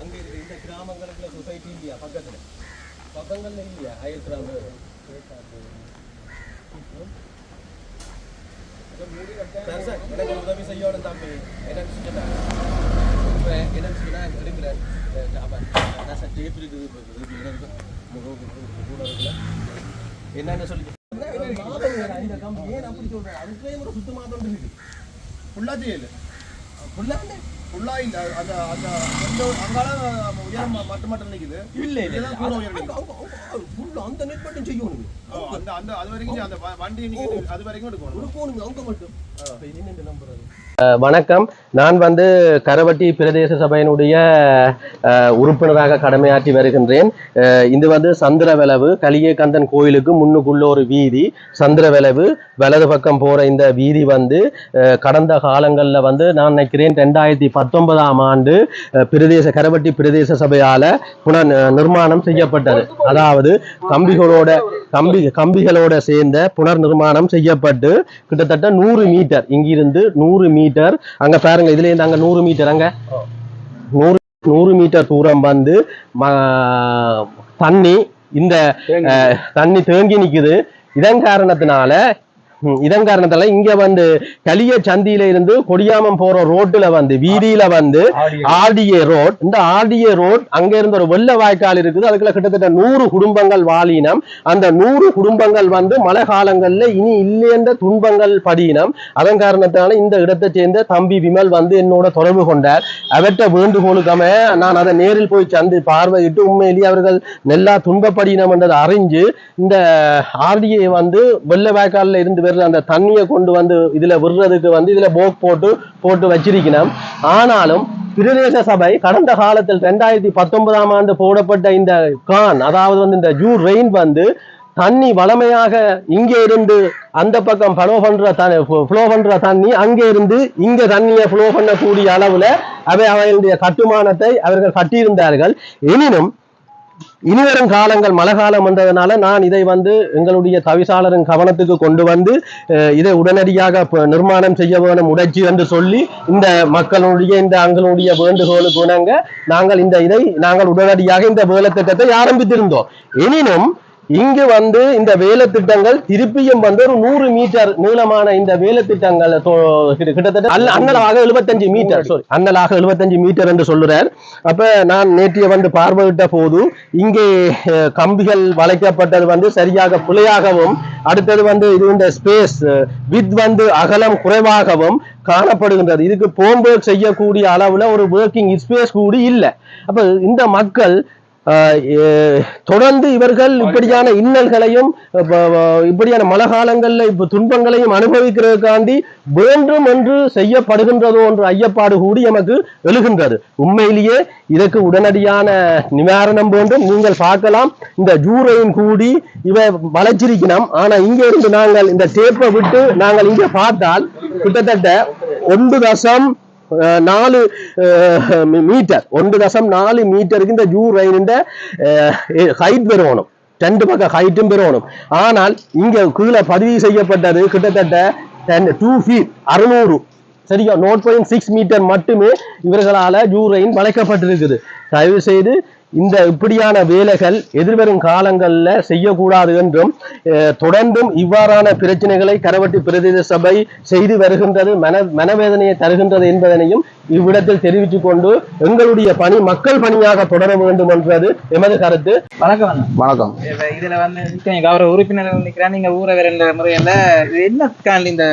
அங்க இருக்கு இந்த கிராமங்களுக்குள்ள சொசைட்டி இல்லையா பக்கத்துல பக்கங்கள்ல இல்லையா அயல் எனக்கு உதவி செய்யணும் தம்பி என்னன்னு சொல்லிட்டா இப்போ என்னன்னு சொன்னா எடுக்கிறேன் டேப் இருக்குது என்னன்னு சொல்லி மாதம் ஃபுல்லாக இல்ல. அந்த அந்த கொஞ்சம் அங்கால உயரம் மட்டும் மட்டும் இல்ல இல்ல அந்த நெட் மட்டும் செய்யணும் அந்த அந்த அது வரைக்கும் அந்த வண்டி அது வரைக்கும் எடுக்கணும். மட்டும். வணக்கம். நான் வந்து கரவட்டி பிரதேச சபையினுடைய உறுப்பினராக கடமையாற்றி வருகின்றேன். இது வந்து சந்திரவெளவு கலியகந்தன் கோயிலுக்கு முன்னுக்குள்ள ஒரு வீதி. சந்திரவெளவு வலது பக்கம் போற இந்த வீதி வந்து கடந்த காலங்களில் வந்து நான் நினைக்கிறேன் ரெண்டாயிரத்தி பத்தொன்பதாம் ஆண்டு பிரதேச கரவட்டி பிரதேச சபையால புனர் நிர்மாணம் செய்யப்பட்டது. அதாவது கம்பிகளோட கம்பி கம்பிகளோட சேர்ந்த புனர் நிர்மாணம் செய்யப்பட்டு கிட்டத்தட்ட நூறு மீட்டர் இங்கிருந்து நூறு மீட்டர் அங்க பாருங்க இதுல இருந்து அங்க நூறு மீட்டர் அங்க நூறு நூறு மீட்டர் தூரம் வந்து தண்ணி இந்த தண்ணி தேங்கி நிக்குது. இதன் காரணத்தினால இதன் காரணத்தால இங்க வந்து கலிய சந்தியில இருந்து கொடியாமம் போற ரோட்டுல வந்து வீதியில வந்து ஆர்டிஏ ரோட். இந்த ஆர்டிஏ ரோட் அங்க இருந்து ஒரு வெள்ள வாய்க்கால் இருக்குது. அதுக்குள்ள கிட்டத்தட்ட நூறு குடும்பங்கள் வாழினம் அந்த நூறு குடும்பங்கள் வந்து மழை காலங்கள்ல இனி இல்லைன்ற துன்பங்கள் படியினம். அதன் காரணத்தினால இந்த இடத்தை சேர்ந்த தம்பி விமல் வந்து என்னோட தொடர்பு கொண்டார். அவற்ற வேண்டுகோளுக்கம நான் அதை நேரில் போய் சந்தி பார்வையிட்டு உண்மையிலேயே அவர்கள் நெல்லா துன்பப்படினம் என்றதை அறிஞ்சு இந்த ஆர்டிஏ வந்து வெள்ள வாய்க்கால்ல இருந்து வெறும் அந்த தண்ணியை கொண்டு வந்து இதுல விடுறதுக்கு வந்து இதுல போக் போட்டு போட்டு வச்சிருக்கணும். ஆனாலும் பிரதேச சபை கடந்த காலத்தில் ரெண்டாயிரத்தி பத்தொன்பதாம் ஆண்டு போடப்பட்ட இந்த கான் அதாவது வந்து இந்த ஜூ ரெயின் வந்து தண்ணி வளமையாக இங்கே இருந்து அந்த பக்கம் ஃப்ளோ பண்ற தண்ணி ஃப்ளோ பண்ற தண்ணி அங்கே இருந்து இங்க தண்ணியை ஃப்ளோ பண்ணக்கூடிய அளவுல அவை அவர்களுடைய கட்டுமானத்தை அவர்கள் கட்டியிருந்தார்கள். எனினும் இனிவரும் காலங்கள் மழை காலம் வந்ததுனால நான் இதை வந்து எங்களுடைய தவிசாளரின் கவனத்துக்கு கொண்டு வந்து இதை உடனடியாக நிர்மாணம் செய்ய வேணும் உடைச்சி என்று சொல்லி இந்த மக்களுடைய இந்த அங்களுடைய வேண்டுகோளுக்கு இணங்க நாங்கள் இந்த இதை நாங்கள் உடனடியாக இந்த வேலை திட்டத்தை ஆரம்பித்திருந்தோம். எனினும் இங்கு வந்து இந்த வேலை திட்டங்கள் திருப்பியும் வந்து ஒரு நூறு மீட்டர் நீளமான இந்த வேலை திட்டங்கள் கிட்டத்தட்ட அல்ல அண்ணலாக எழுபத்தஞ்சு மீட்டர். சாரி. அண்ணலாக எழுபத்தஞ்சு மீட்டர் என்று சொல்லுறார். அப்ப நான் நேற்றைய வந்து பார்வையிட்ட போது இங்கே கம்பிகள் வளைக்கப்பட்டது வந்து சரியாக பிழையாகவும் அடுத்தது வந்து இது இந்த ஸ்பேஸ் வித் வந்து அகலம் குறைவாகவும் காணப்படுகின்றது. இதுக்கு போம்பேக் செய்யக்கூடிய அளவுல ஒரு ஒர்க்கிங் ஸ்பேஸ் கூடி இல்லை. அப்ப இந்த மக்கள் தொடர்ந்து இவர்கள் இப்படியான இன்னல்களையும் இப்படியான மழை காலங்களில் இப்ப துன்பங்களையும் அனுபவிக்கிறதுக்காண்டி வேண்டும் என்று செய்யப்படுகின்றதோ என்று ஐயப்பாடு கூடி எமக்கு எழுகின்றது. உண்மையிலேயே இதற்கு உடனடியான நிவாரணம் வேண்டும். நீங்கள் பார்க்கலாம் இந்த ஜூரையும் கூடி இவ வளைச்சிருக்கணும் ஆனா இங்க இருந்து நாங்கள் இந்த டேப்பை விட்டு நாங்கள் இங்க பார்த்தால் கிட்டத்தட்ட ஒன்று தசம் நாலு மீட்டர் ஒன்று தசம் நாலு மீட்டருக்கு இந்த ஜூ ரயிலின் ஹைட் பெறணும் ரெண்டு பக்கம் ஹைட்டும் பெறணும் ஆனால் இங்க கீழே பதிவு செய்யப்பட்டது கிட்டத்தட்ட டூ ஃபீட் அறுநூறு சரியா நோட் பாயிண்ட் சிக்ஸ் மீட்டர் மட்டுமே இவர்களால் ஜூ ரயின் வளைக்கப்பட்டிருக்குது தயவு செய்து இந்த இப்படியான வேலைகள் எதிர்வரும் காலங்களில் செய்யக்கூடாது என்றும் தொடர்ந்தும் இவ்வாறான பிரச்சனைகளை கரவட்டி பிரதேச சபை செய்து வருகின்றது மன மனவேதனையை தருகின்றது என்பதனையும் இவ்விடத்தில் தெரிவித்துக் கொண்டு எங்களுடைய பணி மக்கள் பணியாக தொடர வேண்டும் என்றது எமது கருத்து. வணக்கம். வணக்கம். இதுல வந்து நிக்கிறீங்க, கௌரவ உறுப்பினர்கள் நிக்கிறேன் நீங்க ஊரை வேற முறையில என்ன இந்த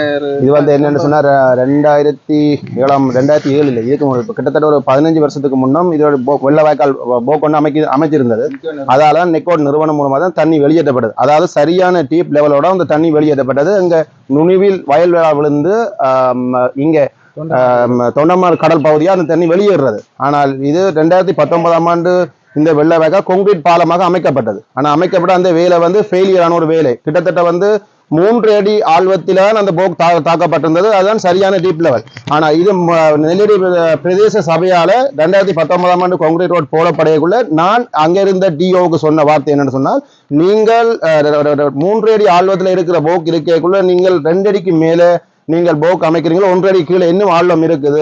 இது வந்து என்னன்னு சொன்னா ரெண்டாயிரத்தி ஏழாம் ரெண்டாயிரத்தி ஏழுல இதுக்கு கிட்டத்தட்ட ஒரு பதினஞ்சு வருஷத்துக்கு முன்னும் இதோட வெள்ள வாய்க்கால் போக் கொண்டு அமைக்க அமைச்சிருந்தது. அதால நெக்கோட் நிறுவனம் மூலமாக தான் தண்ணி வெளியேற்றப்பட்டது. அதாவது சரியான டீப் லெவலோட அந்த தண்ணி வெளியேற்றப்பட்டது. இங்க நுனிவில் வயல் வேளா விழுந்து இங்க தொண்டமார் கடல் பகுதியா அந்த தண்ணி வெளியேறுறது. ஆனால் இது ரெண்டாயிரத்தி பத்தொன்பதாம் ஆண்டு இந்த வெள்ள வேக கொங்கிரீட் பாலமாக அமைக்கப்பட்டது. ஆனால் அமைக்கப்பட்ட அந்த வேலை வந்து ஃபெயிலியரான ஒரு வேலை. கிட்டத்தட்ட வந்து மூன்று அடி ஆழ்வத்தில் அந்த போக் தா தாக்கப்பட்டிருந்தது. அதுதான் சரியான டீப் லெவல் ஆனால் இது ம- பிரதேச சபையால் ரெண்டாயிரத்தி பத்தொன்பதாம் ஆண்டு காங்கிரீட் ரோட் போடப்படையக்குள்ள நான் அங்கே இருந்த டிஓவுக்கு சொன்ன வார்த்தை என்னன்னு சொன்னால் நீங்கள் மூன்று அடி ஆழ்வத்தில் இருக்கிற போக் இருக்கக்குள்ள நீங்கள் ரெண்டு அடிக்கு மேலே நீங்கள் போக் அமைக்கிறீங்களோ ஒன்றரை கீழே இன்னும் ஆழம் இருக்குது.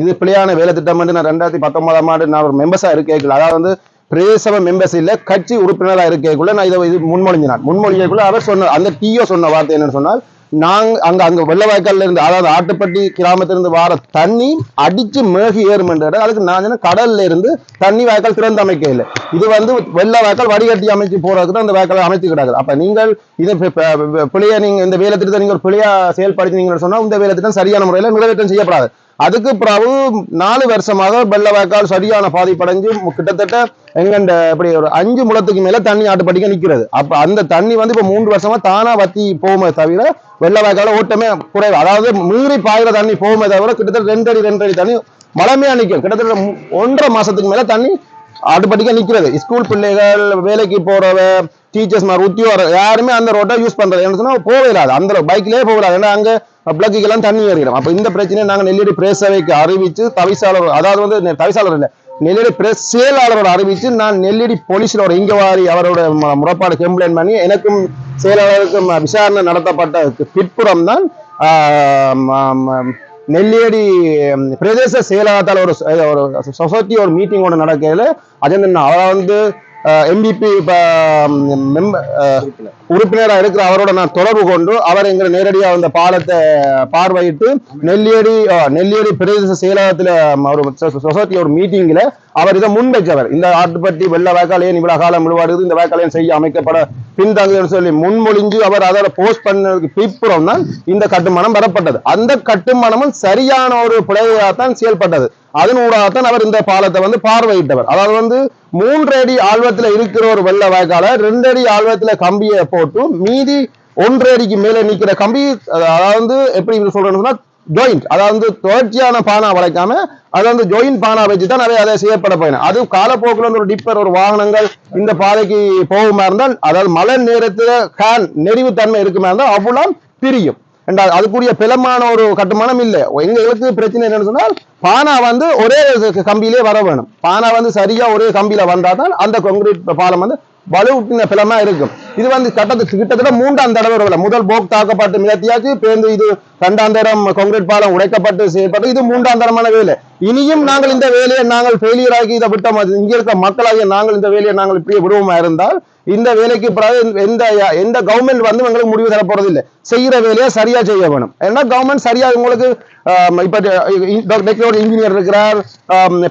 இது பிள்ளையான வேலை திட்டம் வந்து நான் ரெண்டாயிரத்தி பத்தொன்பதாம் ஆண்டு நான் ஒரு மெம்பர்ஸாக இருக்கேன். அதாவது வந்து பிரதேசபை மெம்பர்ஸ் இல்ல கட்சி உறுப்பினராக இருக்கக்குள்ள நான் இதை இது முன்மொழிஞ்சினான் முன்மொழிஞ்சக்குள்ள அவர் சொன்ன அந்த டிஓ சொன்ன வார்த்தை என்னன்னு சொன்னால் நாங்க அங்க அங்க வெள்ளவாய்க்கால்ல இருந்து அதாவது ஆட்டுப்பட்டி கிராமத்திலிருந்து வார தண்ணி அடிச்சு மேகி ஏறுமென்ற அதுக்கு நான் சொன்னேன், கடல்ல இருந்து தண்ணி வாய்க்கால் திறந்து அமைக்க இல்லை. இது வந்து வெள்ள வாய்க்கால் வடிகட்டி அமைச்சு போறதுக்கு தான் அந்த வாய்க்கால் அமைச்சு அப்போ அப்ப நீங்கள் இதை பி- நீங்கள் நீங்க இந்த வேலை திட்டத்தை நீங்கள் ஒரு பிழையா செயல்படுத்தினீங்கன்னு சொன்னா இந்த வேலை திட்டம் சரியான முறையில் நிறைவேற்றம் செய்யப்படாது. அதுக்கு பிறகு நாலு வருஷமாக வெள்ளவாய்க்கால் சரியான பாதிப்படைஞ்சு கிட்டத்தட்ட எங்கண்ட இப்படி ஒரு அஞ்சு முளத்துக்கு மேல தண்ணி ஆட்டுப்படிக்க நிக்கிறது. அப்ப அந்த தண்ணி வந்து இப்ப மூன்று வருஷமா தானா வத்தி போகுமே தவிர வெள்ளவாய்க்கால ஓட்டமே குறைவு. அதாவது மீறி பாயிர தண்ணி போகுமே தவிர கிட்டத்தட்ட ரெண்டு அடி ரெண்டு அடி தண்ணி மழமையா நிற்கும் கிட்டத்தட்ட ஒன்றரை மாசத்துக்கு மேல தண்ணி ஆட்டுப்பட்டிக்க நிக்கிறது. ஸ்கூல் பிள்ளைகள் வேலைக்கு போறவ டீச்சர்ஸ் மாதிரி உத்தியோகம் யாருமே அந்த ரோட்டை யூஸ் பண்றது என்ன சொன்னா போவே இல்லாது. அந்த பைக்லயே போகலாது ஏன்னா அங்க பிளக்குக்கெல்லாம் தண்ணி ஏறிடும் அப்ப இந்த பிரச்சனையை நாங்க நெல்லியடி பிரேஸ் சபைக்கு அறிவிச்சு தவிசாளர் அதாவது வந்து தவிசாளர் இல்ல நெல்லடி பிரஸ் செயலாளரோட அறிவிச்சு நான் நெல்லியடி போலீஸில் ஒரு இங்கவாரி அவரோட முறைப்பாடு கம்ப்ளைண்ட் பண்ணி எனக்கும் செயலாளருக்கும் விசாரணை நடத்தப்பட்ட பிற்புறம் தான் நெல்லியடி பிரதேச செயலாளத்தால் ஒரு ஒரு சொசைட்டி ஒரு மீட்டிங் ஒன்று நடக்கிறது அதே அவரை வந்து எம்பிபி உறுப்பினராக இருக்கிற அவரோட நான் தொடர்பு கொண்டு அவர் எங்களை நேரடியாக அந்த பாலத்தை பார்வையிட்டு நெல்லியடி நெல்லியடி பிரதேச செயலகத்தில் ஒரு சொசைட்டி ஒரு மீட்டிங்கில் அவர் இதை முன்வைச்சவர் இந்த ஆட்டுப்பட்டி வெள்ள வேக்காலையன் ஏன் காலம் விழுவாடுது இந்த வேக்காலையன் செய்ய அமைக்கப்பட பின்தங்குன்னு சொல்லி முன்மொழிஞ்சு அவர் அதோட போஸ்ட் பண்ணதுக்கு பிற்புறம் தான் இந்த கட்டுமானம் வரப்பட்டது. அந்த கட்டுமானமும் சரியான ஒரு பிழையாகத்தான் செயல்பட்டது. அதனூடாகத்தான் அவர் இந்த பாலத்தை வந்து பார்வையிட்டவர். அதாவது வந்து மூன்று அடி ஆழ்வத்தில் இருக்கிற ஒரு வெள்ள வாய்க்கால ரெண்டு அடி ஆழ்வத்தில் கம்பியை போட்டு மீதி ஒன்றரை அடிக்கு மேலே நிற்கிற கம்பி அதாவது வந்து எப்படி சொல்றேன்னா ஜாயிண்ட் அதாவது தொடர்ச்சியான பானா வளைக்காம அது வந்து ஜாயிண்ட் பானா வச்சு தான் நிறைய அதை செய்யப்பட போயின. அது காலப்போக்கில் வந்து ஒரு டிப்பர் ஒரு வாகனங்கள் இந்த பாதைக்கு போகுமா இருந்தால் அதாவது மழை நேரத்தில் கேன் நெறிவு தன்மை இருக்குமா இருந்தால் அவ்வளோ பிரியும். ரெண்டாவது அதுக்குரிய பிளமான ஒரு கட்டுமானம் இல்லை. எங்களுக்கு பிரச்சனை என்னன்னு சொன்னால் பானா வந்து ஒரே கம்பியிலே வர வேணும். பானா வந்து சரியா ஒரே கம்பியில வந்தால் தான் அந்த கொங்கிரீட் பாலம் வந்து வலுவிட்டின பிலமா இருக்கும். இது வந்து கட்டத்துக்கு கிட்டத்தட்ட மூன்றாம் தடவை ஒரு முதல் போக் தாக்கப்பட்டு நிகழ்த்தியாச்சு பேருந்து இது ரெண்டாம் தரம் கொங்கிரீட் பாலம் உடைக்கப்பட்டு செய்யப்பட்டு இது மூன்றாம் தரமான வேலை. இனியும் நாங்கள் இந்த வேலையை நாங்கள் ஃபெயிலியர் ஆகி இதை விட்டோம். அது இங்க இருக்க மக்களாகிய நாங்கள் இந்த வேலையை நாங்கள் இப்படியே விடுவோமா இருந்தால் இந்த வேலைக்கு பிறகு எந்த எந்த கவர்மெண்ட் வந்து உங்களுக்கு முடிவு தர போறது இல்லை செய்யற வேலையை சரியா செய்ய வேணும். ஏன்னா கவர்மெண்ட் சரியா உங்களுக்கு இப்போ இப்ப டெக்னோட இன்ஜினியர் இருக்கிறார்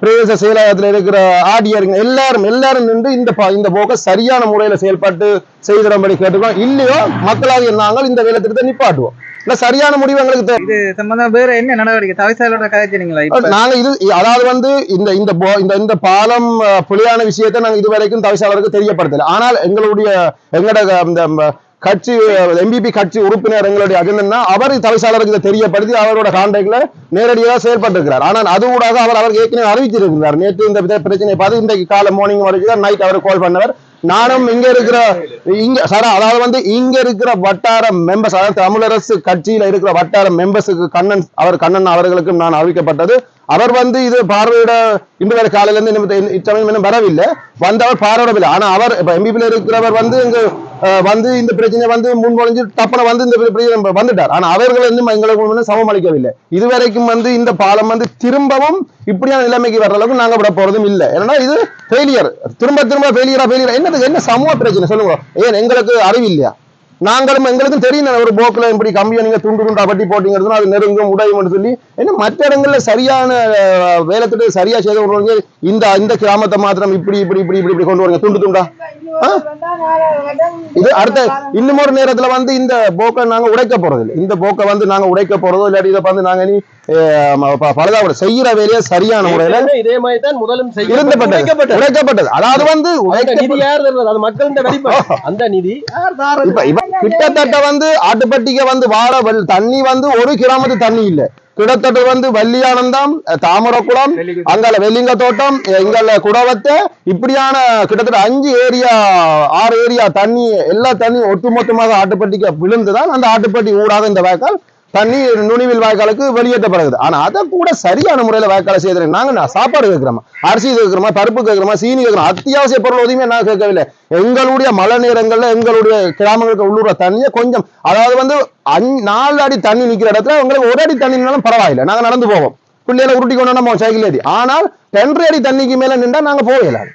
பிரதேச செயலகத்தில் இருக்கிற ஆடியர் எல்லாரும் எல்லாரும் நின்று இந்த இந்த போக்கை சரியான முறையில செயல்பட்டு செய்திடும்படி கேட்டுக்கோம் இல்லையோ மக்களாக நாங்கள் இந்த வேலை திட்டத்தை நிப்பாட்டுவோம். இல்ல சரியான முடிவு எங்களுக்கு தேவை. இது சம்பந்தம் வேற என்ன நடவடிக்கை? தவிசாளரோட கதைச்சினீங்களா இப்ப? நாங்க இது அதாவது வந்து இந்த இந்த இந்த இந்த பாலம் புலியான விஷயத்தை நாங்க இதுவரைக்கும் தவிசாளருக்கு தெரியப்படுத்தல. ஆனால் எங்களுடைய எங்களோட இந்த கட்சி எம்பிபி கட்சி உறுப்பினர் எங்களுடைய அஜெண்டா அவர் தவிசாளருக்கு இதை தெரியப்படுத்தி அவரோட கான்டாக்ட்ல நேரடியாக செயல்பட்டிருக்கிறார். ஆனால் அது ஊடாக அவர் அவர் ஏற்கனவே அறிவிச்சிருக்கிறார். நேற்று இந்த பிரச்சனையை பார்த்து இன்றைக்கு காலை மார்னிங் வரைக்கும் நைட் அவர் கால் பண்ணவர். நானும் இங்க இருக்கிற இங்க சார் அதாவது வந்து இங்க இருக்கிற வட்டார மெம்பர்ஸ் அதாவது தமிழரசு கட்சியில இருக்கிற வட்டார மெம்பர்ஸுக்கு கண்ணன் அவர் கண்ணன் அவர்களுக்கும் நான் அறிவிக்கப்பட்டது. அவர் வந்து இது பார்வையிட இன்று வரை காலையில இருந்து இன்னும் இச்சமயம் இன்னும் வரவில்லை. வந்தவர் பார்வையிடவில்லை ஆனா அவர் இப்ப எம்பிபில இருக்கிறவர் வந்து இங்க அஹ், வந்து இந்த பிரச்சனை வந்து முன்மொழிஞ்சு டப்பன வந்து இந்த பிரச்சனை வந்துட்டார். ஆனா அவர்கள் இன்னும் எங்களுக்கு வந்து சமம் அளிக்கவில்லை. இதுவரைக்கும் வந்து இந்த பாலம் வந்து திரும்பவும் இப்படியான நிலைமைக்கு வர்ற அளவுக்கு நாங்க விட போறதும் இல்லை. ஏன்னா இது ஃபெயிலியர் திரும்ப திரும்ப ஃபெயிலியரா ஃபெயிலியர் என்னது என்ன சமூக பிரச்சனை? சொல்லுங்க. ஏன் எங்களுக்கு அறிவில்லையா நாங்களும் எங்களுக்கும் தெரியும் ஒரு போக்கில் இப்படி கம்பியை நீங்க துண்டு துண்டா பட்டி போட்டீங்கிறதுனா அது நெருங்கும் உடையும்னு சொல்லி ஏன்னா மற்ற இடங்கள்ல சரியான வேலை திட்டம் சரியா செய்த விடுறவங்க இந்த இந்த கிராமத்தை மாத்திரம் இப்படி இப்படி இப்படி இப்படி இப்படி கொண்டு வருங்க. துண்டு துண்டா? இது அடுத்த இன்னும் ஒரு நேரத்துல வந்து இந்த போக்கை நாங்க உடைக்க போறது இல்லை இந்த போக்கை வந்து நாங்க உடைக்க போறதோ இல்லாட்டி இதை வந்து நாங்க நீ பலதாவோட செய்யற வேலையை சரியான முறையில இதே மாதிரி தான் முதலும் இருந்தப்பட்டது உடைக்கப்பட்டது. அதாவது வந்து அந்த. நிதி கிட்டத்தட்ட வந்து ஆட்டுப்பட்டிக்கு வந்து வார தண்ணி வந்து ஒரு கிராமத்து தண்ணி இல்ல. கிட்டத்தட்ட வந்து வள்ளியானந்தம் தாமரக்குளம் அங்கால வெள்ளிங்க தோட்டம் இங்கால குடவத்தை இப்படியான கிட்டத்தட்ட அஞ்சு ஏரியா ஆறு ஏரியா தண்ணி எல்லா தண்ணியும் ஒட்டுமொத்தமாக ஆட்டுப்பட்டிக்கு விழுந்துதான் அந்த ஆட்டுப்பட்டி ஊடாக இந்த வாய்க்கால் தண்ணி நுனிவில் வாய்க்காலுக்கு வெளியேற்றப்படுகிறது. ஆனால் அதை கூட சரியான முறையில் வாய்க்காலை செய்யறேன் நாங்கள் நான் சாப்பாடு கேட்குறோமா? அரிசி கேட்குறோமா? பருப்பு கேட்குறோமா? சீனி கேட்குறோம்? அத்தியாவசிய பொருள் எதுவுமே நான் கேட்கவில்லை. எங்களுடைய மழை நேரங்களில் எங்களுடைய கிராமங்களுக்கு உள்ளூர தண்ணியை கொஞ்சம் அதாவது வந்து அஞ்- நாலு அடி தண்ணி நிற்கிற இடத்துல உங்களுக்கு ஒரு அடி தண்ணினாலும் பரவாயில்லை. நாங்கள் நடந்து போவோம். பிள்ளைகளை உருட்டி கொண்டு நம்ம சைக்கிள் ஏறி. ஆனால் ரெண்டரை அடி தண்ணிக்கு மேலே நின்றா நாங்கள் போகலாம்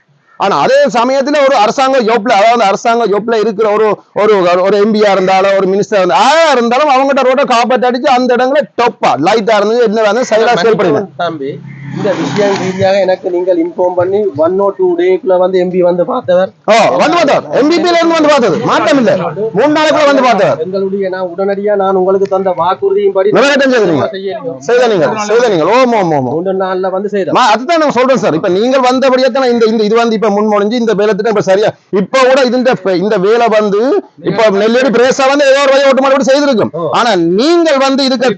ஆனா அதே சமயத்துல ஒரு அரசாங்க ஜோப்ல அதாவது அரசாங்க ஜோப்ல இருக்கிற ஒரு ஒரு ஒரு எம்பியா இருந்தாலும் ஒரு மினிஸ்டர் இருந்தாலும் யாரா இருந்தாலும் அவங்ககிட்ட ரோட காப்பாற்றி அடிச்சு அந்த இடங்களை டொப்பா லைட்டா இருந்தது என்ன வந்து சைலா செயல்படுங்க தம்பி. இந்த விஷயம் ரீதியாக எனக்கு நீங்கள் இன்ஃபார்ம் பண்ணி ஒன் ஓ டூ டேக்குள்ள வந்து எம்பி வந்து பார்த்தவர். ஓ வந்து பார்த்தவர். எம்பிபில இருந்து வந்து பார்த்தது மாற்றம் இல்ல மூணு நாளைக்குள்ள வந்து பார்த்தவர். எங்களுடைய நான் உடனடியா நான் உங்களுக்கு தந்த வாக்குறுதியின் படி செய்த நீங்க. செய்த நீங்க ஓம் ஓம் ஓம். மூன்று நாள்ல வந்து செய்தோம். மா, அதுதான் நான் சொல்றேன் சார். இப்ப நீங்கள் வந்தபடியே தான் இந்த இந்த இது வந்து இப்ப முன்மொழிஞ்சு இந்த வேலை திட்டம் இப்ப சரியா இப்ப கூட இந்த இந்த வேலை வந்து இப்ப நெல்லேரி பிரேசா வந்து ஏதோ ஒரு வழி ஓட்டமாடி செய்திருக்கும். ஆனா நீங்கள் வந்து இதுக்கு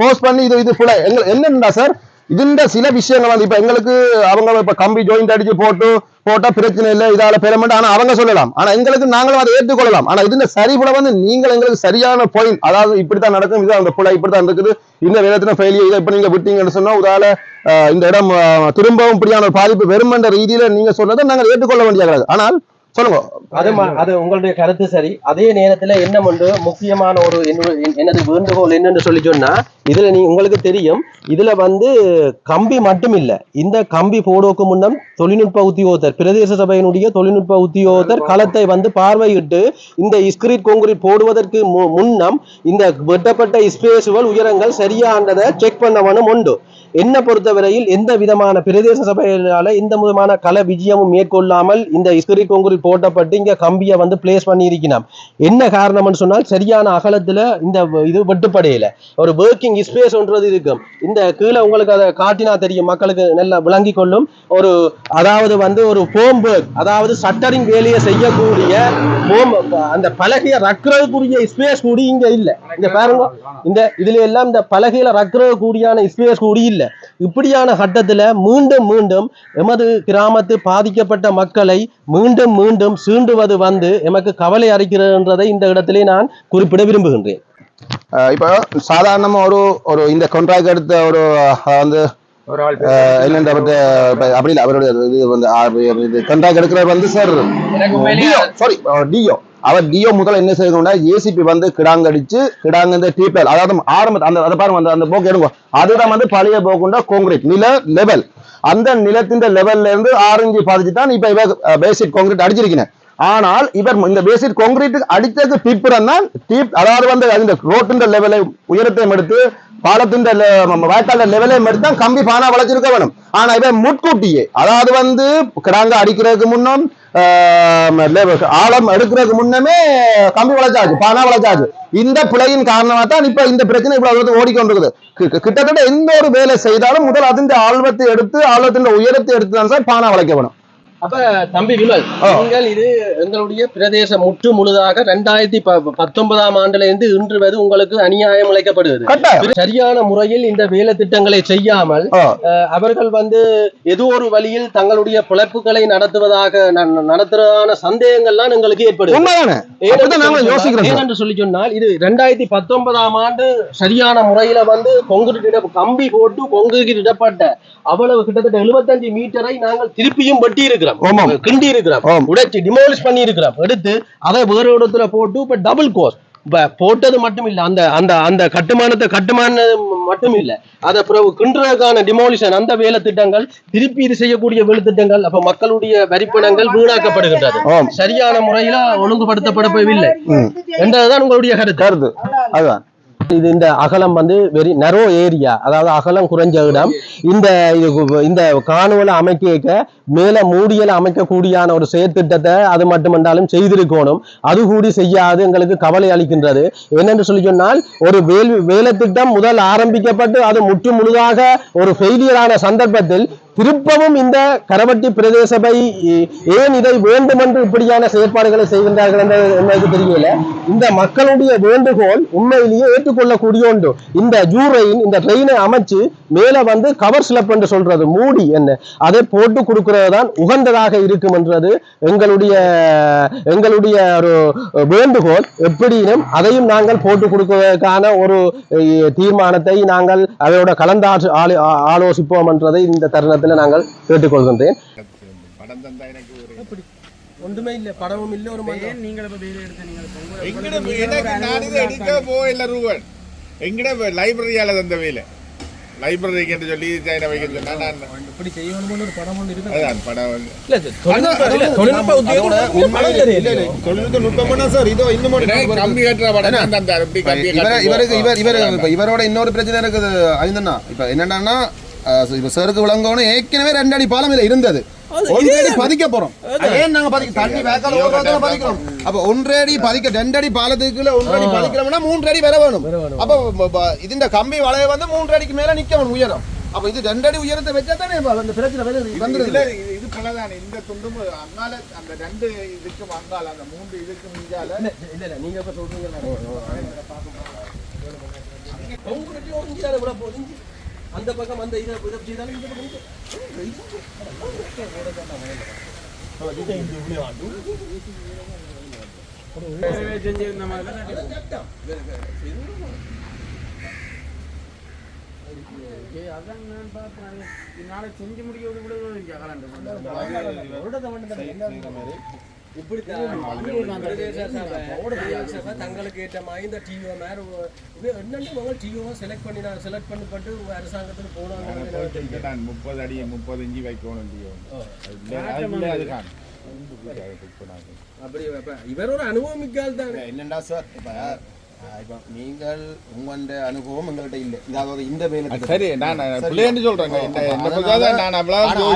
போஸ்ட் பண்ணி இது இது ஃபுல்லா என்னன்னா சார்? இதுண்ட சில விஷயங்கள் வந்து இப்ப எங்களுக்கு அவங்க இப்ப கம்பி ஜாயிண்ட் அடிச்சு போட்டு போட்டா பிரச்சனை இல்லை இதால பெறமெண்ட் ஆனா அவங்க சொல்லலாம். ஆனா எங்களுக்கு நாங்களும் அதை ஏற்றுக்கொள்ளலாம். ஆனா இதுல சரிபட வந்து நீங்கள் எங்களுக்கு சரியான பாயிண்ட் அதாவது இப்படித்தான் நடக்கும் இது அந்த புல இப்படித்தான் இருக்குது. இந்த விதத்துல ஃபெயிலியர் இதை இப்ப நீங்க விட்டீங்கன்னு சொன்னா உதால இந்த இடம் திரும்பவும் இப்படியான ஒரு பாதிப்பு வெறுமன்ற ரீதியில நீங்க சொன்னதை நாங்கள் ஏற்றுக்கொள்ள வேண்டியது ஆனால் சொல்லுங்க. அது அது உங்களுடைய கருத்து சரி. அதே நேரத்துல என்ன முக்கியமான ஒரு என்னோட- வேண்டுகோள் என்னன்னு சொல்லி சொன்னா இதுல நீ உங்களுக்கு தெரியும் இதுல வந்து கம்பி மட்டும் இல்ல. இந்த கம்பி போடுவதற்கு முன்னம் தொழில்நுட்ப உத்தியோகத்தர் பிரதேச சபையினுடைய தொழில்நுட்ப உத்தியோகத்தர் களத்தை வந்து பார்வையிட்டு இந்த இஸ்கிரீட் கொங்கிரீட் போடுவதற்கு மு- முன்னம் இந்த வெட்டப்பட்ட ஸ்பேஸுகள் உயரங்கள் சரியானதை செக் பண்ணவனும் உண்டு. என்ன பொறுத்தவரையில் எந்த விதமான பிரதேச சபையினால எந்த விதமான கல விஜயமும் மேற்கொள்ளாமல் இந்த இஸ்கிரி கொங்குரி போட்டப்பட்டு இங்க கம்பியை வந்து பிளேஸ் பண்ணி இருக்கிறான் என்ன காரணம்னு சொன்னால் சரியான அகலத்துல இந்த இது வெட்டுப்படையில. ஒரு ஒர்க்கிங் ஸ்பேஸ்ன்றது இருக்கும் இந்த கீழே உங்களுக்கு அதை காட்டினா தெரியும். மக்களுக்கு நல்லா விளங்கி கொள்ளும். ஒரு அதாவது வந்து ஒரு ஃபோம் அதாவது சட்டரின் வேலையை செய்யக்கூடிய ஃபோம் அந்த பலகையை ரக்கிறதுக்குரிய ஸ்பேஸ் கூடி இங்கே இல்லை. இந்த பாருங்க. இந்த இதுல எல்லாம் இந்த பலகையில ரக்குறது கூடியான ஸ்பேஸ் கூடி இல்ல. இப்படியான கட்டத்தில் மீண்டும் மீண்டும் எமது கிராமத்து பாதிக்கப்பட்ட மக்களை மீண்டும் மீண்டும் சீண்டுவது வந்து எமக்கு கவலை அளிக்கிறதுன்றதை இந்த இடத்திலே நான் குறிப்பிட விரும்புகின்றேன். இப்ப சாதாரணமா ஒரு ஒரு இந்த கான்ட்ராக்ட் எடுத்த ஒரு வந்து இப்ப அப்படி இல்லை அவருடைய இது வந்து ஆஹ் இது கான்ட்ராக்ட் எடுக்கிறவர் வந்து சார் டியோ சாரி டியோ அவர் டியோ முதல்ல என்ன செய்யணும்னா ஏசிபி வந்து கிடாங்கடிச்சு கிடாங்க இந்த டீப்பல் அதாவது ஆரம்ப அந்த அதை பாருங்க அந்த அந்த போக்கு எடுங்க. அதுதான் வந்து பழைய போக்குண்டா கான்கிரீட் நில லெவல் அந்த நிலத்தின் லெவல்ல இருந்து ஆரஞ்சு பாதிச்சு தான் இப்ப பேசிக் கான்கிரீட் அடிச்சிருக்கிறேன். ஆனால் இவர் இந்த பேசிக் கான்கிரீட் அடித்தது பிற்புறம் தான். டீப் அதாவது வந்து அந்த ரோட்டின் லெவலை உயரத்தையும் எடுத்து பாலத்தின் வாய்க்கால லெவலையும் எடுத்து தான் கம்பி பானா வளைச்சிருக்க வேணும். ஆனா இவன் முட்கூட்டியே. அதாவது வந்து கிடாங்க அடிக்கிறதுக்கு முன்னும் ஆழம் எடுக்கிறதுக்கு முன்னமே கம்பி வளைச்சாச்சு பானா வளைச்சாச்சு. இந்த பிழையின் காரணமாக தான் இப்ப இந்த பிரச்சனை இவ்வளவு ஓடிக்கொண்டிருக்குது. கிட்டத்தட்ட எந்த ஒரு வேலை செய்தாலும் முதல் அதின் ஆழ்வத்தை எடுத்து ஆழத்தின் உயரத்தை எடுத்து தான் சார் பானா வளைக்க வேணும். அப்ப தம்பி விமல். நீங்கள் இது எங்களுடைய பிரதேசம் முற்று முழுதாக ரெண்டாயிரத்தி பத்தொன்பதாம் ஆண்டுல இருந்து இன்று வரை உங்களுக்கு அநியாயம் இழைக்கப்படுகிறது சரியான முறையில் இந்த வேலை திட்டங்களை செய்யாமல் அவர்கள் வந்து ஏதோ ஒரு வழியில் தங்களுடைய பிழைப்புகளை நடத்துவதாக நடத்துறதான சந்தேகங்கள்லாம் எங்களுக்கு ஏற்படுது சார். ஏனென்று சொல்லி சொன்னால் இது ரெண்டாயிரத்தி பத்தொன்பதாம் ஆண்டு சரியான முறையில வந்து கொங்கிரீட் இட- கம்பி போட்டு கொங்கிரீட் இடப்பட்ட அவ்வளவு கிட்டத்தட்ட 75 மீட்டரை நாங்கள் திருப்பியும் வெட்டி இருக்கிறோம் ஆமாம். கிண்டி இருக்கிறோம் ஆம். உடைச்சு டிமாலிஷ் பண்ணி இருக்கிறோம் எடுத்து அதை வேற இடத்துல போட்டு இப்ப டபுள் இப்ப போட்டது மட்டும் இல்ல அந்த அந்த அந்த கட்டுமானத்தை கட்டுமான மட்டும் இல்ல. அதை பிறகு கிண்டுறதுக்கான டிமாலிஷன் அந்த வேலை திட்டங்கள் திருப்பி இது செய்யக்கூடிய வேலை திட்டங்கள் அப்ப மக்களுடைய வரிப்பணங்கள் வீணாக்கப்படுகின்றது. சரியான முறையில ஒழுங்குபடுத்தப்படவில்லை ம். என்றதுதான் உங்களுடைய கருத்து. கருத்து. அதுதான் இது இந்த அகலம் வந்து வெரி நரோ ஏரியா அதாவது அகலம் குறைஞ்ச இடம். இந்த இந்த காணுவலை அமைக்க மேல மூடியல அமைக்கக்கூடியான ஒரு செயற்திட்டத்தை அது மட்டுமன்றாலும் செய்திருக்கணும். அது கூடி செய்யாது எங்களுக்கு கவலை அளிக்கின்றது. என்னென்று சொல்லி சொன்னால் ஒரு வேல் வேலை திட்டம் முதல் ஆரம்பிக்கப்பட்டு அது முற்று முழுதாக ஒரு ஃபெயிலியரான சந்தர்ப்பத்தில் திருப்பவும் இந்த கரவட்டி பிரதேச சபை ஏன் இதை வேண்டுமென்று இப்படியான செயற்பாடுகளை செய்கின்றார்கள் என்று எனக்கு தெரியல இந்த மக்களுடைய வேண்டுகோள் உண்மையிலேயே ஏற்றுக்கொள்ளக்கூடிய ஒன்று. இந்த ஜூ ரெயின் இந்த ட்ரெயினை அமைச்சு மேல வந்து கவர் ஸ்லப் என்று சொல்றது மூடி என்ன. அதை போட்டு கொடுக்கிறது தான் உகந்ததாக இருக்கும் என்றது எங்களுடைய எங்களுடைய ஒரு வேண்டுகோள். எப்படியும் அதையும் நாங்கள் போட்டு கொடுப்பதற்கான ஒரு தீர்மானத்தை நாங்கள் அதோட கலந்து ஆலோ- ஆலோசிப்போம் என்றதை இந்த தருணத்தில் நாங்கள் கேட்டுக்கொள்கின்றேன். ஒன்றுமே இல்ல படமும் இல்ல ஒரு. ஏன் நீங்கள் இப்ப வேலை எடுத்து நீங்கள் பொங்கல் எங்கட லைப்ரரியால தந்த வேலை. லைப்ரரிக்கு என்று சொல்லி சைனா வைக்க சொன்னா நான் இப்படி செய்யணும்னு ஒரு படம் ஒன்று இருக்கு அதான் படம் இல்ல தொழில்நுட்ப உத்தியோகம் தொழில்நுட்ப நுட்பம்னா சார் இதோ இன்னும் கம்பி கட்டுற படம் தான் தந்தார் இப்படி கம்பி இவர இவருக்கு இவர் இவரோட இன்னொரு பிரச்சனை இருக்குது ஐந்தண்ணா. இப்ப என்னன்னா இப்ப சருக்கு விளங்கணும். ஏற்கனவே ரெண்டு அடி பாலம் இதுல இருந்தது ஒன்றரை அடி பதிக்க போறோம். அது ஏன் நாங்க பதிக்க தண்ணி வேக்கால ஓடுறதால பதிக்கிறோம். அப்ப ஒன்றரை அடி பதிக்க ரெண்டு அடி பாலத்துக்குள்ள ஒன்றரை அடி பதிக்கிறோம்னா மூன்று அடி வர வேணும். அப்ப இதுஇந்த கம்பி வளைய வந்து மூன்று அடிக்கு மேல நிக்க வேணும் உயரம். அப்ப இது ரெண்டு அடி உயரத்தை வச்சா தானே இப்ப அந்த பிரச்சனை இதுல இது- போலதான் இந்த துண்டும் அங்கால அந்த ரெண்டு இதுக்கும் அங்கால அந்த மூன்று இதுக்கும் இங்கால இல்ல இல்ல இல்ல. நீங்க இப்ப சொல்றீங்க. அந்த பக்கம் அந்த இதை இதை செய்தாலும் இந்த பக்கம் அதான் நான் நாளைக்கு செஞ்சு முடிக்க விட விட தங்களுக்கு ஏற்ற மாதிரி இந்த ஒரு- இது என்னன்னு டிஓ செலக்ட் பண்ணி நான் செலக்ட் பண்ணப்பட்டு அரசாங்கத்தில் போனாங்க? முப்பது அடி முப்பது இஞ்சி வைக்கணும் இல்லையோ இல்ல, அது இல்ல, அது காணும். அப்படி அப்ப இவர் ஒரு அனுபவம் மிக்கால் தான்? என்னண்டா சார் இப்ப அஹ், இப்ப நீங்கள் உங்களோட அனுபவம் எங்கள்கிட்ட இல்ல. இதாவது இந்த வேலை சரி நான் பிள்ளைன்னு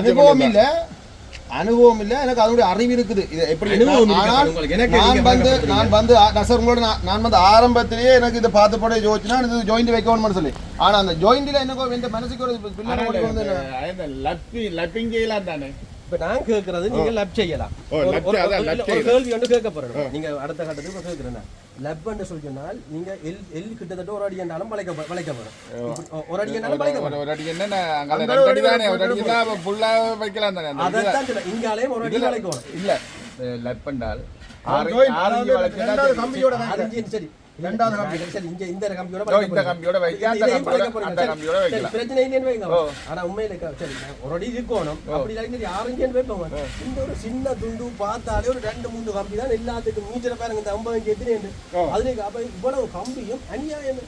அனுபவம். இல்ல. அனுபவம் இல்ல எனக்கு அதனுடைய அறிவு இருக்குது. இது எப்படி நான் வந்து நான் வந்து ஆ, நான் சார் உங்களோட நான் வந்து ஆரம்பத்திலேயே எனக்கு இதை பார்த்து போட யோசிச்சுனா இது ஜாயிண்ட் வைக்கணும்னு சொல்லி. ஆனா அந்த ஜாயிண்ட்ல எனக்கு இந்த மனசுக்கு ஒரு பிள்ளை லப்பிங் செய்யலாம் தானே? இப்ப நான் கேட்கறது நீங்க லப் செய்யலாம். அதான். கேள்வி ஒன்று கேட்க போறேன் நீங்க அடுத்த கட்டத்துக்கு கேட்கிறேன் லப் என்று சொல்லி சொன்னால் நீங்க எல் எல் கிட்டத்தட்ட ஒரு அடி என்றாலும் வளைக்க வளைக்க போறோம் ஒரு அடி என்றாலும் வளைக்க ஒரு- போறோம் ஒரு அடி என்ன அங்க ரெண்டு அடி தானே ஒரு அடி தான் ஃபுல்லா வைக்கலாம் தானே. அதைத்தான் சொல்ல இங்காலையும் ஒரு அடி இதுல- வளைக்கணும். இல்ல. லப் பண்ணால் ஆறு ஆறு ரெண்டாவது சரி. ரெண்டாவது கம்பி. சரி இந்த இந்த கம்பியோட இந்த. கம்பியோட வைக்க அந்த இதையும் கம்பியோட வளைக்க போறீங்க. அந்த சரி, கம்பியோட சரி, வைக்கலாம். பிரச்சனை இல்லைன்னு வைங்க ஆனா உண்மையில சரி ஒரு அடி இருக்கணும் அப்படி இல்லாட்டி ஆரஞ்சு வைப்போம் இந்த ஒரு சின்ன துண்டு பார்த்தாலே ஒரு ரெண்டு மூணு கம்பி தான் எல்லாத்துக்கும். மீட்டரை பாருங்க இந்த ஐம்பது இன்ச்சு எத்தனை அதுல அப்ப இவ்வளவு கம்பியும் அநியாயம்.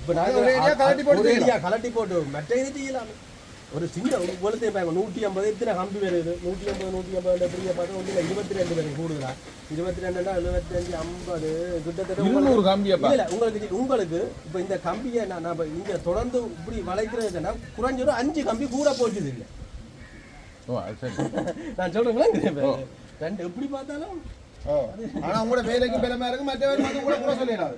இப்ப நாங்க கழட்டி போட்டு கலட்டி போட்டு மற்ற இது செய்யலாம். ஒரு சின்ன உலகத்தை பாருங்க நூற்றி ஐம்பது எத்தனை கம்பி வருது நூற்றி ஐம்பது நூற்றி ஐம்பது பெரிய பார்த்து ஒன்றும் இருபத்தி ரெண்டு பேருக்கு கூடுதலா. இருபத்தி ரெண்டுனா எழுபத்தி அஞ்சு ஐம்பது கிட்டத்தட்ட இருநூறு இல்ல உங்களுக்கு உங்களுக்கு இப்ப இந்த கம்பியை நான் நான் இங்க தொடர்ந்து இப்படி வளைக்கிறதுன்னா குறைஞ்ச ஒரு அஞ்சு கம்பி கூட போச்சுது இல்ல. நான் விளங்குது. ரெண்டு எப்படி பார்த்தாலும். ஆனா உங்களோட வேலைக்கு பலமா இருக்கு மற்ற வேலை கூட கூட சொல்லிடாது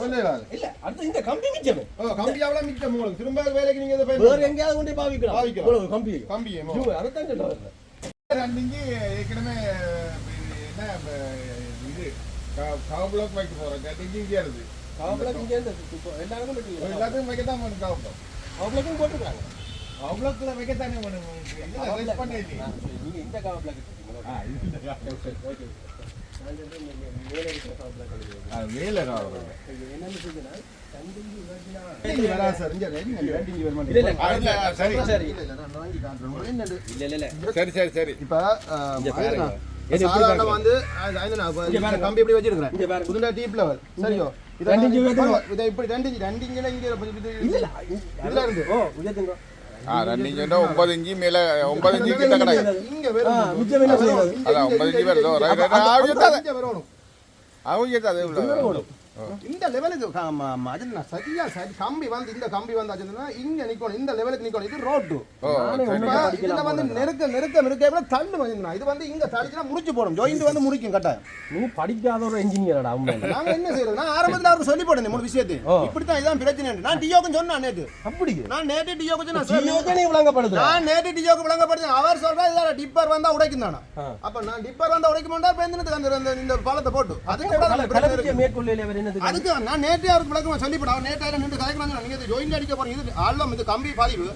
சொல்லிடாது இல்ல அடுத்து இந்த கம்பி மிச்சமே. ஓ கம்பி அவ்வளவு மிச்சம் உங்களுக்கு. திரும்ப வேலைக்கு நீங்க இதை வேற பயன்படுத்த எங்கேயாவது கொண்டு பாவிக்கலாம். கம்பி. கம்பி வரேன். ரெண்டு இஞ்சி ஏற்கனவே என்ன இது வைக்க போறோம். இஞ்சி இங்கே இருந்து எல்லாருக்கும் வெட்டிடலாம். எல்லாத்தையும் வைக்கத்தான் வேணும் கவ பிளாக். காவலாக்கும் போட்டுருக்காங்க. கவ பிளாக்ல வைக்கத்தானே வேணும்? என்ன ரெஸ்ட் பண்ண இல்லையா. நீங்க இந்த காவலா கிட்டீங்களா ஆ இது ஓகே நான் சொல்றேன் நீங்க மேலே சரி சரி சரி இப்ப சாதாரண வந்து கம்பி இப்படி வச்சிருக்கிறேன் புதுண்டா டீப் லெவல் சரியோ ரெண்டு இப்படி ரெண்டு ரெண்டு இங்க இதுல இருந்து. வந்து ஒன்பது இஞ்சி மேல ஒன்பது இஞ்சி கிட்ட செய்யறது? அதான் ஒன்பது இஞ்சி வருதோ அவங்க இந்த லெவலுக்கு அது நான் சரியா சரி. கம்பி வந்து இந்த கம்பி வந்து ஆச்சுன்னா இங்க நிக்கணும். இந்த லெவலுக்கு நிக்கணும். இது ரோட்டு இதுல வந்து நெருக்க நெருக்க நெருக்க தள்ளு வந்து இது வந்து இங்க தள்ளிச்சுனா முறிச்சு போடும் ஜாயிண்ட் வந்து முறிக்கும் கட்டாயம் நீ படிக்காத ஒரு இன்ஜினியர்டா நாங்க என்ன செய்யறது? நான் ஆரம்பத்துல அவருக்கு சொல்லி போட்டேன் மூணு விஷயத்தை. இப்படித்தான் இதான் பிரச்சனை நான் டியோக்கு சொன்னேன் நேத்து. அப்படி? நான் நேத்து டியோக்கு சொன்னேன் நீ விளங்கப்படுது நான் நேத்து டியோக்கு விளங்கப்படுத்தேன் அவர் சொல்றா இதால டிப்பர் வந்தா உடைக்கும் தானா அப்ப நான் டிப்பர் வந்தா உடைக்க மாட்டா அந்த- இந்த பாலத்தை போட்டு. அதுக்கு. மேற்கொள்ளையில அவர் என்னதுக்கு? அதுக்கு நான் நேற்றே அவருக்கு விளக்கமா சொல்லிவிடும் அவர் நேற்று நின்று கலைக்கிறாங்க நீங்க ஜோயின் அடிக்க போறீங்க இது ஆழம் இது கம்பி பாதிப்பு.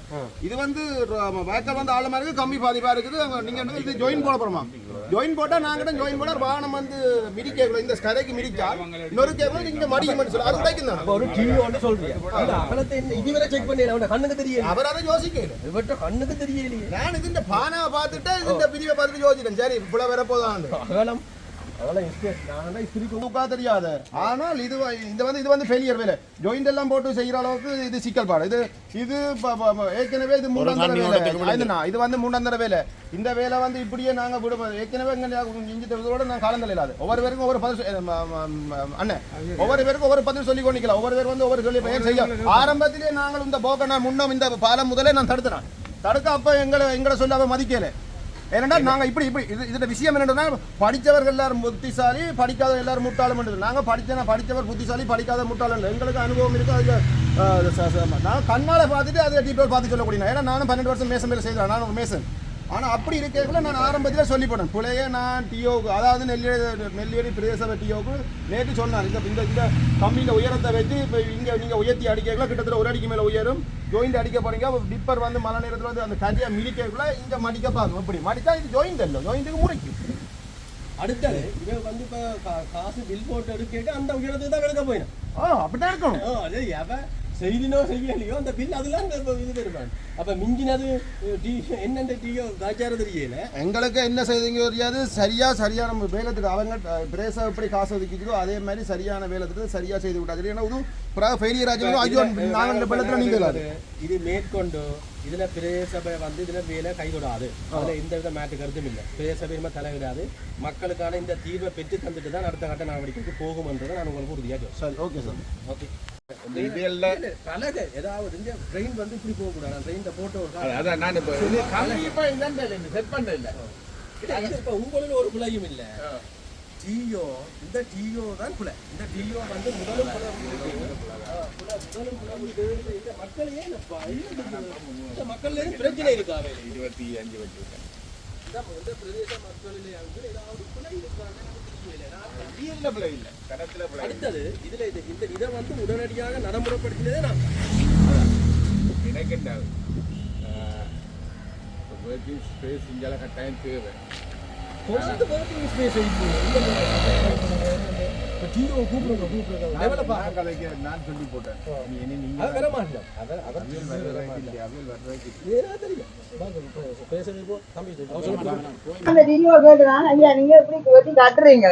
இது வந்து வயக்கல் வந்து ஆழமா இருக்கு கம்பி பாதிப்பா இருக்குது. நீங்க இது ஜோயின் போட போறோமா? ஜோயின் போட்டா நாங்க ஜோயின் போட வாகனம் வந்து மிதிக்கல இந்த கரைக்கு மிதிச்சா இன்னொரு கேபிள் இங்க மடிக்கும் சொல்லி அது உடைக்கும் தானே ஒரு டிவி ஒன்று சொல்றியா? இந்த அகலத்தை இதுவரை செக் பண்ணி அவன கண்ணுக்கு தெரியல அவர் அதை யோசிக்கல. இவற்ற கண்ணுக்கு தெரியலையே. நான் இது இந்த பானாவை பார்த்துட்டு இந்த பிரிவை பார்த்துட்டு யோசிச்சேன் சரி புல வர போதான் அகலம் அகலம் இஸ்பேஸ் நான் தெரியாது. ஆனால் இது இது வந்து இது வந்து ஃபெயிலியர் வேலை. ஜாயிண்ட் எல்லாம் போட்டு செய்யற அளவுக்கு இது சிக்கல் பாடு. இது இது ஏற்கனவே இது மூணாந்தர வேலை. அதுனா, இது வந்து மூணாந்தர வேலை. இந்த வேலை வந்து இப்படியே நாங்க விட ஏற்கனவே எங்க இஞ்சி தவிரோட நான் காலம் இல்லாது ஒவ்வொரு பேருக்கும் ஒவ்வொரு பதில் அண்ணன் ஒவ்வொரு பேருக்கும் ஒவ்வொரு பதில் சொல்லி கொண்டிக்கலாம் ஒவ்வொரு பேர் வந்து ஒவ்வொரு சொல்லி பெயர் செய்ய. ஆரம்பத்திலே நாங்கள் இந்த போக்க நான் முன்னம் இந்த பாலம் முதலே நான் தடுத்துறேன் தடுக்க அப்ப எங்களை எங்களை சொல்லி அவ மதிக்கல. ஏன்னா நாங்க இப்படி இப்படி இது இதோட விஷயம் என்னன்னா படித்தவர்கள் எல்லாரும் புத்திசாலி படிக்காத எல்லாரும் முட்டாளும் நாங்க படித்தனா படித்தவர் புத்திசாலி படிக்காத முட்டாளம் இல்லை எங்களுக்கு அனுபவம் இருக்கு அதுக்கு நான் கண்ணால பார்த்துட்டு அதை டீட்டெயில் பார்த்து சொல்லக்கூடிய ஏன்னா நானும் பன்னெண்டு வருஷம் மேசன் மேலே செய்கிறேன் நான் ஒரு மேசன். ஆனால் அப்படி இருக்கக்குள்ள நான் ஆரம்பத்தில் சொல்லி போனேன் பிள்ளையே நான் டிஓக்கு அதாவது நெல்லியடி நெல்லியடி பிரதேச டிஓக்கு நேற்று சொன்னார். இந்த இந்த கம்மியில் கம்பியில் உயரத்தை வச்சு இப்போ இங்கே நீங்கள் உயர்த்தி அடிக்கிறீங்களா கிட்டத்தட்ட ஒரு அடிக்கு மேலே உயரும். ஜாயிண்ட் அடிக்க போறீங்க டிப்பர் வந்து மழை நேரத்தில் வந்து அந்த கரியை மிதிக்கக்குள்ள இங்கே மடிக்க பார்க்கும் இப்படி மடித்தா இது ஜாயிண்ட் இல்லை ஜாயிண்ட்டுக்கு முறைக்கும் அடுத்தது இவன் வந்து இப்ப காசு பில் போட்டு எடுக்க அந்த உயரத்துக்கு தான் எடுக்க போயிடும் ஆ அப்படிதான் இருக்கணும் அது எவன் செய்தினோ செய்யலையோ அந்த பில் இப்ப இது தருவான் அப்ப மிஞ்சினது டீ என்னென்ன டீயோ காய்ச்சார தெரியல. எங்களுக்கு என்ன செய்தீங்க தெரியாது. சரியா சரியான வேலத்துக்கு அவங்க பிரேச எப்படி காசு ஒதுக்கிக்கிறோ அதே மாதிரி சரியான வேலத்துக்கு சரியா செய்து விட்டாது ஏன்னா இது ஃபெயிலியர் ஆச்சு ஐயோ நாங்கள் பள்ளத்தில் நீங்கள் இது மேற்கொண்டு இதுல பிரதேசபை வந்து இதுல வேலை கைவிடாது. அதுல எந்த வித மாற்று கருத்தும் இல்லை. பிரதேசபை தலைவிடாது மக்களுக்கான இந்த தீர்வை பெற்று தந்துட்டு தான் அடுத்த கட்ட நடவடிக்கைக்கு போகும்ன்றதை நான் உங்களுக்கு உறுதியாக சரி ஓகே சார் ஓகே பலகை ஏதாவது இந்த ட்ரெயின் வந்து இப்படி போகக்கூடாது ட்ரெயின்ல போட்டு ஒரு அதான் நான் இப்போ கண்டிப்பா இல்லை செட் பண்ண இல்லை இப்ப உங்களுக்கு ஒரு பிழையும் இல்ல டிஓ இந்த டிஓ தான் பிழை இந்த டிஓ வந்து முதலும் முதலும். இந்த இந்த இந்த மக்கள்ல இருந்து பிரச்சனை இருக்கா அவையில? இருபத்தி அஞ்சு வச்சுருக்கேன் அடுத்தது இதுல இது இந்த இதை வந்து உடனடியாக நடைமுறைப்படுத்தினதே நான் எனக்கு இந்த ஒர்க்கிங் ஸ்பேஸ் இங்கெல்லாம் கட்டாயம் தேவை. இப்ப டிஓ கூப்பிடுங்க கூப்பிடுங்க. நான் சொல்லி போட்டேன். நீ இனி நீ அது வர மாட்டேன். அதை அதை அவியல் வர்றதுக்கு இல்லை. அவியல் வர்றதுக்கு நேரா தெரியும். வாங்க, இப்ப பேசுறது போ. தம்பி அவர் சொல்லுங்க அந்த வீடியோ கேட்டுதான். ஐயா நீங்க எப்படி வெட்டி காட்டுறீங்க?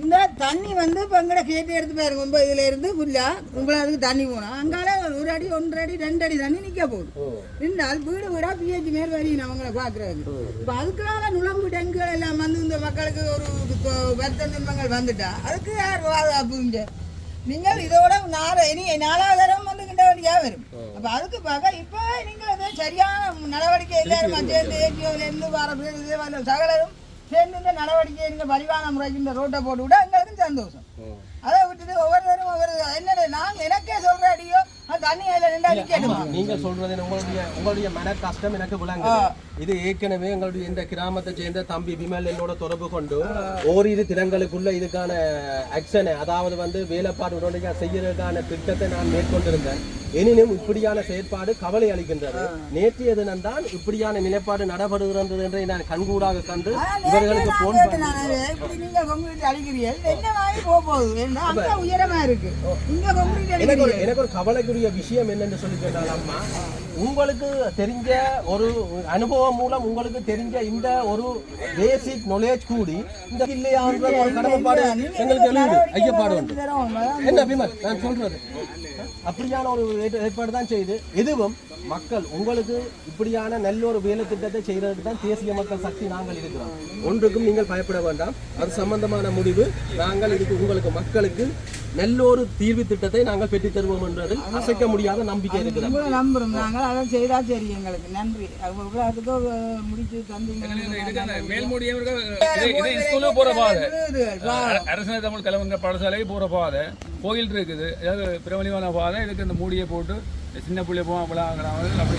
இந்த தண்ணி வந்து இப்போ எங்கட கேட்டு எடுத்து பாருங்க. ரொம்ப இதுல இருந்து ஃபுல்லா உங்களை அதுக்கு தண்ணி போனோம் அங்கால அடி ஒன்றரை அடி ரெண்டு அடி தண்ணி நிக்க போகுது. நின்றால் வீடு வீடா பிஹெச் மேல் வரி அவங்கள பாக்குறது இப்போ அதுக்காக நுழம்பு டெங்குகள் எல்லாம் வந்து இந்த மக்களுக்கு ஒரு வருத்த துன்பங்கள் வந்துட்டா அதுக்கு யார் பாதுகாப்பு நீங்கள் இதோட நாலு இனி நாலாவது தரம் வந்து கிட்ட வேண்டியா வரும். அப்ப அதுக்கு பார்க்க இப்போ நீங்கள் அதை சரியான நடவடிக்கை எல்லாரும் சேர்ந்து ஏஜியோல இருந்து வர பேர் இதே மாதிரி சகலரும் சேர்ந்து இந்த நடவடிக்கை நீங்க வடிவான முறைக்கு இந்த ரோட்டை போட்டு விட எங்களுக்கும் சந்தோஷம். அதை விட்டுட்டு ஒவ்வொருத்தரும் ஒவ்வொரு என்ன நாங்க எனக்கே சொல்ற அடியோ நீங்க சொல்றது உங்களுடைய உங்களுடைய மன கஷ்டம் எனக்கு விளங்குது. இது ஏற்கனவே எங்களுடைய இந்த கிராமத்தை சேர்ந்த தம்பி விமல் என்னோட தொடர்பு கொண்டு ஓரிரு தினங்களுக்குள்ள இதுக்கான ஆக்ஷனை அதாவது வந்து வேலைப்பாடு உடனடியாக செய்யறதுக்கான திட்டத்தை நான் மேற்கொண்டிருந்தேன். எனினும் இப்படியான செயற்பாடு கவலை அளிக்கின்றது. நேற்றைய தினம்தான் இப்படியான நிலைப்பாடு நடைபெறுகிறது என்றை நான் கண்கூடாக கண்டு இவர்களுக்கு போன் எனக்கு ஒரு கவலைக்குரிய விஷயம் என்னன்னு சொல்லி கேட்டால் அம்மா உங்களுக்கு தெரிஞ்ச ஒரு அனுபவம் மூலம் உங்களுக்கு தெரிஞ்ச இந்த ஒரு பேசிக் நாலேஜ் கூடி இந்த இல்லையான்ற ஒரு கடமைப்பாடு எங்களுக்கு எழுது. ஐயப்பாடு உண்டு. என்ன விமல் நான் சொல்றது. அப்படியான ஒரு ஏற்பாடு தான் செய்து. எதுவும் மக்கள் உங்களுக்கு இப்படியான நல்ல ஒரு வேலை திட்டத்தை செய்யறதுக்கு தான் தேசிய மக்கள் சக்தி நாங்கள் இருக்கிறோம். ஒன்றுக்கும் நீங்கள் பயப்பட வேண்டாம். அது சம்பந்தமான முடிவு. நாங்கள் இதுக்கு உங்களுக்கு மக்களுக்கு நல்ல ஒரு தீர்வு திட்டத்தை நாங்கள் பெற்றுத் தருவோம் என்றதில் அசைக்க முடியாத நம்பிக்கை இருக்கிறது. உங்களை நம்புறோம். நாங்கள் அதை செய்தா சரி எங்களுக்கு. நன்றி. இவ்வளோத்துக்கோ முடிச்சு தந்தீங்க. ஸ்கூலுக்கு போற பாதை. அரசு தமிழ் கலவங்க பாடசாலைக்கு போற பாதை. கோயில் இருக்குது. ஏதாவது பிரபலியமான பாதை. இதுக்கு இந்த மூடியை போட்டு சின்ன பிள்ளை போவோம் விழாங்கிறாங்க அப்படி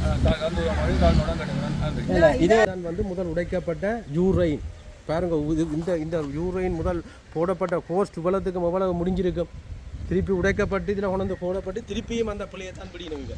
அஹ், த- தந்து மாதிரி தாழ்மையோட கட்டுக்கிறேன் நன்றி இதே தான் வந்து முதல் உடைக்கப்பட்ட யூரைன் பாருங்க இது இந்த இந்த யூரைன் முதல் போடப்பட்ட கோஸ்ட் இவ்வளவுக்கு எவ்வளவு முடிஞ்சிருக்கும் திருப்பி உடைக்கப்பட்டு இதில் கொண்டு வந்து போடப்பட்டு திருப்பியும் அந்த பிள்ளையை தான் பிடிக்கணும் இங்க